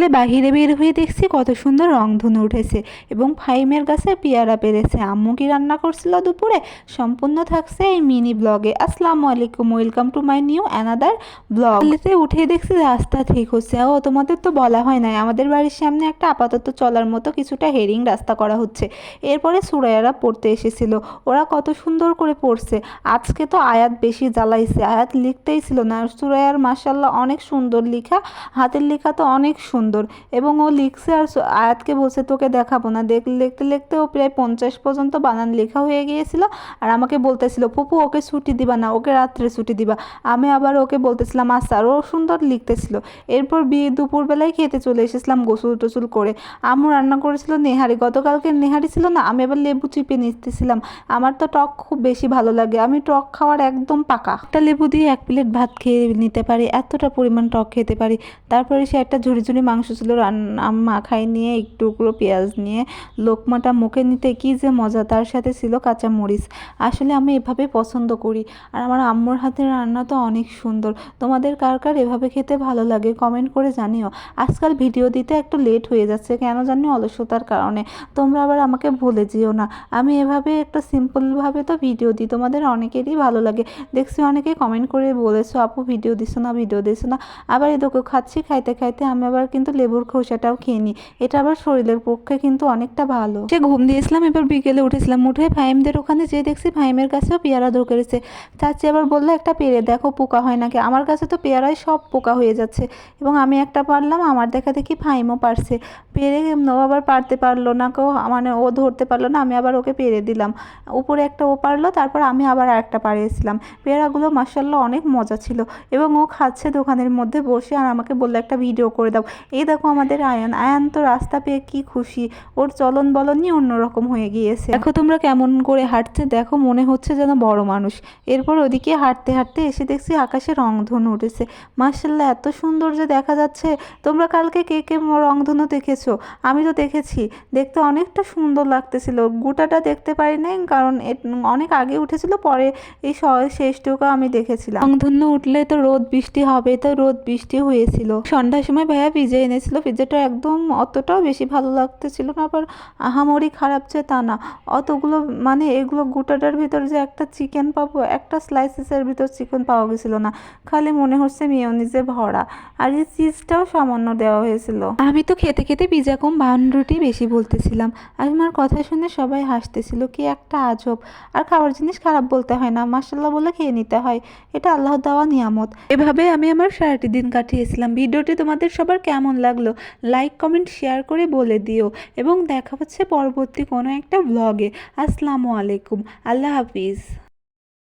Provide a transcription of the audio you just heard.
বিকেলে বাহিরে বের হয়ে দেখছি কত সুন্দর রংধনু উঠেছে এবং ফাইমের গাছে পেয়ারা পেরেছে। আম্মু কি রান্না করছিল দুপুরে? সম্পূর্ণ থাকছে এই মিনি ব্লগে। আসসালামু আলাইকুম, welcome to my new another blog. উঠে দেখছি রাস্তা ঠিক হচ্ছে। ও, তোমাদের তো বলা হয় নাই, আমাদের বাড়ির সামনে একটা আপাতত চলার মতো কিছুটা হেরিং রাস্তা করা হচ্ছে। এরপরে সুরাইয়ারা পড়তে এসেছিল। ওরা কত সুন্দর করে পড়ছে। আজকে তো আয়াত বেশি জ্বালাইছে। আয়াত লিখতেই ছিল না। সুরাইয়ার মাসাল্লাহ অনেক সুন্দর লেখা। হাতের লেখা তো অনেক সুন্দর। এবং ও লিখছে, আর আয়াতকে বলছে, তোকে দেখাবো না। দেখ লিখতে লিখতে ও প্রায় পঞ্চাশ পর্যন্ত বানান লেখা হয়ে গিয়েছিল। আর আমাকে বলতেছিল পপু ওকে ছুটি দিবা না, ওকে রাত্রে ছুটি দিবা। আমি আবার ওকে বলতেছিলাম আর ও সুন্দর লিখতেছিল। এরপর বিয়ে দুপুরবেলায় খেতে চলে এসেছিলাম গোসল টোসল করে। আম্মু রান্না করেছিল নেহারি। গতকালকে নেহারি ছিল না, আমি আবার লেবু চিপে নিতেছিলাম। আমার তো টক খুব বেশি ভালো লাগে। আমি টক খাওয়ার একদম পাকা। একটা লেবু দিয়ে এক প্লেট ভাত খেয়ে নিতে পারি, এতটা পরিমাণ টক খেতে পারি। তারপরে সে একটা ঝুড়ি ঝুড়ি মাংস ছিল, রান্না মাখাই নিয়ে একটু টুকরো পেঁয়াজ নিয়ে, লোকমাটা মুখে নিতে কী যে মজা, তার সাথে ছিল কাঁচা মরিচ আসলে আমি এভাবে পছন্দ করি। আর আমার আম্মুর হাতের রান্না তো অনেক সুন্দর। তোমাদের কার কার এভাবে খেতে ভালো লাগে কমেন্ট করে জানিও। আজকাল ভিডিও দিতে একটু লেট হয়ে যাচ্ছে, কেন জানি অলসতার কারণে। তোমরা আবার আমাকে ভুলে যেও না। আমি এভাবে একটা সিম্পলভাবে তো ভিডিও দিই, তোমাদের অনেকেরই ভালো লাগে। দেখছি অনেকে কমেন্ট করে বলেছ, আপু, ভিডিও দিছো না, ভিডিও দিছো না। আবার এদিকে খাচ্ছি, খাইতে খাইতে আমি আবার কিন্তু লেবুর খোসাটাও খেয়ে নিই এটা আবার শরীরের পক্ষে কিন্তু অনেকটা ভালো। সে ঘুম দিয়েছিলাম, এবার বিকেলে উঠেছিলাম। উঠে ফাইমদের ওখানে যেয়ে দেখছি ফাইমের কাছেও পেয়ারা ধরেছে চাচি আবার বলল, একটা পেরে দেখো, পোকা হয় নাকি? আমার কাছে তো পেয়ারায় সব পোকা হয়ে যাচ্ছে এবং আমি একটা পারলাম, আমার দেখা দেখি ফাইমও পারছে। পেরে ও আবার পারতে পারল না কেউ মানে ও ধরতে পারল না, আমি আবার ওকে পেরে দিলাম। উপরে একটা ও পারল, তারপর আমি আবার একটা পারিয়েছিলাম পেয়ারাগুলো মার্শাল্লাহ অনেক মজা ছিল এবং ও খাচ্ছে দোকানের মধ্যে বসে আর আমাকে বলল, একটা ভিডিও করে দাও। এই দেখো আমাদের আয়ান। আয়ান তো রাস্তা পেয়ে কি খুশি। ওর চলন বলনই অন্যরকম হয়ে গিয়েছে। দেখো তোমরা কেমন করে হাঁটছে। দেখো মনে হচ্ছে যেন বড় মানুষ। এরপর ওদিকে হাঁটতে হাঁটতে এসে দেখছি আকাশে রংধনু উঠেছে। মার্শাল্লাহ এত সুন্দর যে দেখা যাচ্ছে। তোমরা কালকে কে কে রংধনু দেখেছ? আমি তো দেখেছি। দেখতে অনেকটা সুন্দর লাগতেছিল। গোটাটা দেখতে পারি নাই, কারণ অনেক আগে উঠেছিল, পরে এই শেষটুকু আমি দেখেছিলাম। রংধনু উঠলে তো রোদ বৃষ্টি হবে, তো রোদ বৃষ্টি হয়েছিল। সন্ধ্যার সময় ভাইয়া পিজা এনেছিল পিজাটা একদম অতটাও বেশি ভালো লাগতেছিল না, আবার আহামরি খারাপ যে তা না। অতগুলো মানে এগুলো গোটাটার ভিতর যে একটা চিকেন পাবো, একটা স্লাইসেসের ভিতর চিকেন পাওয়া গেছিল না। খালি মনে হচ্ছে মেয়নিজে ভরা। আর এই চিজটাও সামান্য দেওয়া হয়েছিল। আমি তো খেতে খেতে পিজা কম রুটি বেশি বলতেছিলাম। আর আমার কথা শুনে সবাই হাসতেছিল, কি একটা আজব। আর খাওয়ার জিনিস খারাপ বলতে হয় না মাসাল্লাহ বলে খেয়ে নিতে হয়। এটা আল্লাহ দেওয়া নিয়ামত। এভাবে আমি আমার সারাটি দিন কাটিয়েছিলাম। ভিডিওটি তোমাদের সবার কেমন লাগল লাইক কমেন্ট শেয়ার করে বলে দিও। এবং দেখা হচ্ছে পরবর্তী কোনো একটা ব্লগে আসসালামু আলাইকুম। আল্লাহ হাফিজ।